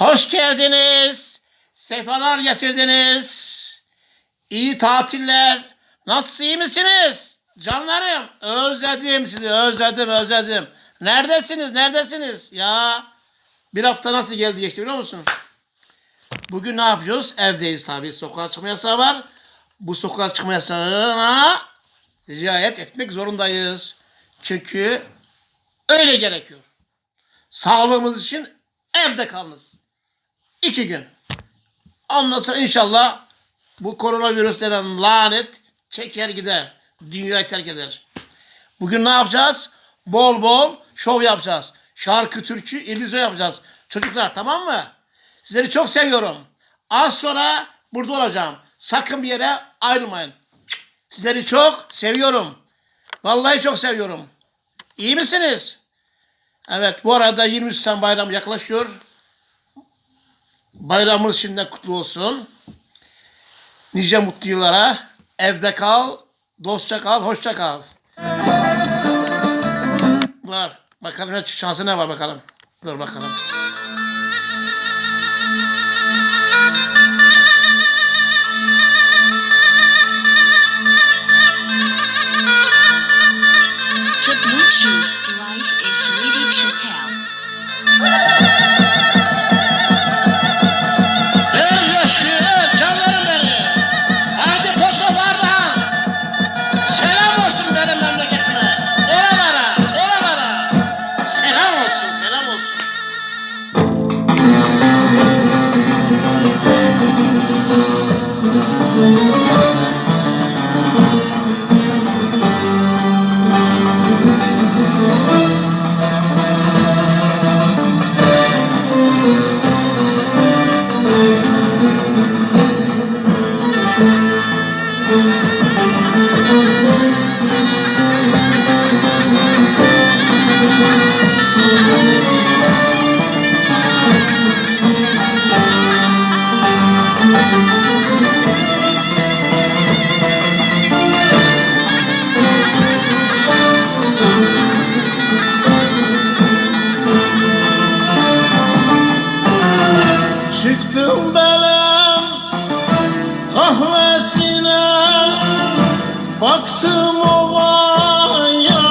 Hoş geldiniz. Sefalar getirdiniz. İyi tatiller. Nasıl iyi misiniz? Canlarım özledim sizi özledim özledim. Neredesiniz neredesiniz? Ya bir hafta nasıl geldi geçti biliyor musun? Bugün ne yapıyoruz? Evdeyiz tabii. Sokağa çıkma yasağı var. Bu sokağa çıkma yasağına riayet etmek zorundayız. Çünkü öyle gerekiyor. Sağlığımız için evde kalınız. İki gün. Sonra inşallah bu koronavirüs denen lanet çeker gider. Dünyayı terk eder. Bugün ne yapacağız? Bol bol şov yapacağız. Şarkı, türkü, illüzyon yapacağız. Çocuklar tamam mı? Sizleri çok seviyorum. Az sonra burada olacağım. Sakın bir yere ayrılmayın. Sizleri çok seviyorum. Vallahi çok seviyorum. İyi misiniz? Evet bu arada 20 Nisan bayramı yaklaşıyor. Bayramınız şimdiden kutlu olsun. Nice mutlu yıllara. Evde kal, dostça kal, hoşça kal. Var. Bakalım şansı ne var bakalım. Dur bakalım. Bluetooth device Baktım ovaya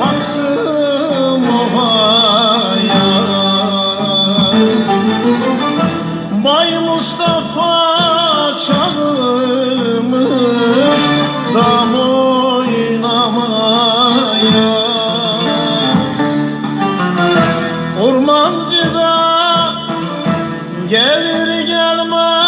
Baktım ovaya. Bay Mustafa çağırmış Dam oynamaya. Ormancı da gelir gelmez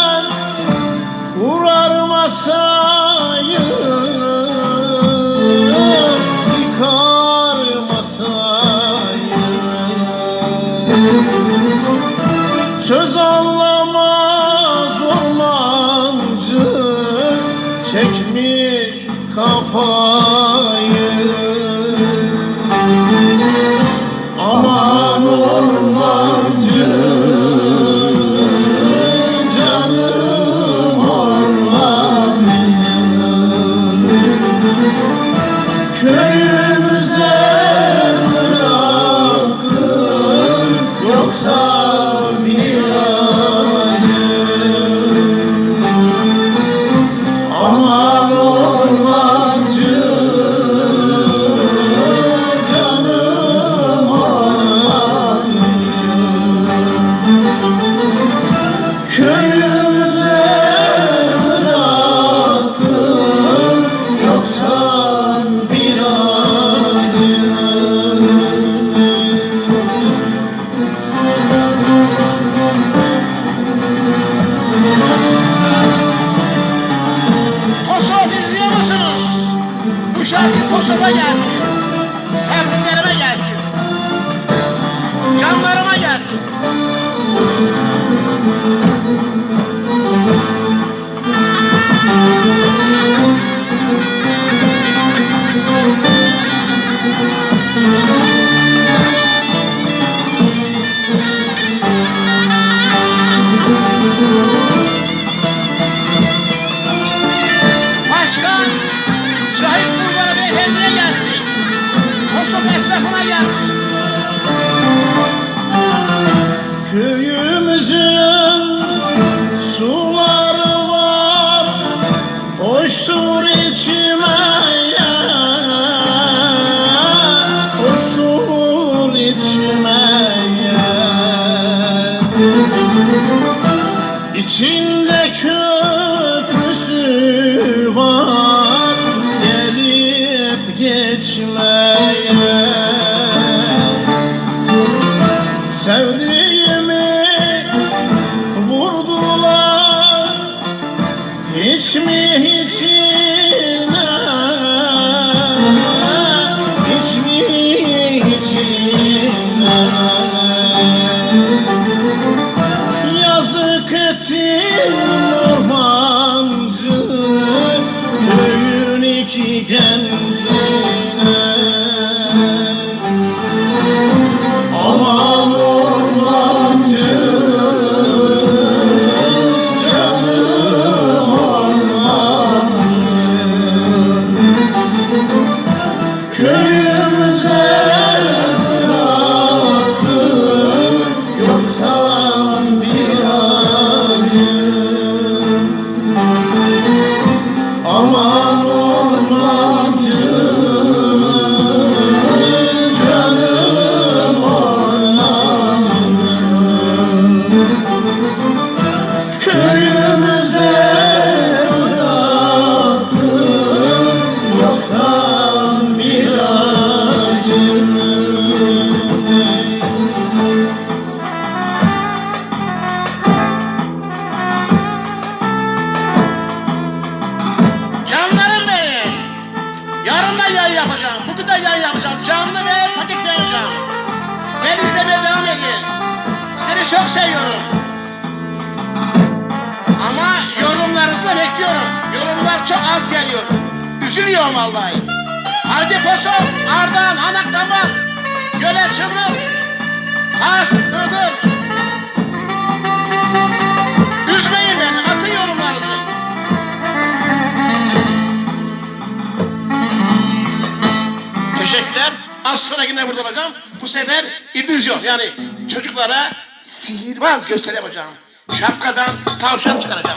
Söz anlamaz ormancı Çekmiş kafayı Köyümüzün suları var Hoştur içime Hoştur içime İçinde köprüsü var Gelip geçmeye. Yayın yapacağım. Canlı ve paket yapacağım. Beni izlemeye devam edin. Seni çok seviyorum. Ama yorumlarınızı bekliyorum. Yorumlar çok az geliyor. Üzülüyorum vallahi. Haydi Pasov, Ardahan, Anakdaman, Göle Çıldır, Kars, Iğdır. Üzmeyin beni, atın Az sonra yine burada olacağım. Bu sefer illüzyon yani çocuklara sihirbaz gösteri yapacağım. Şapkadan tavşan çıkaracağım.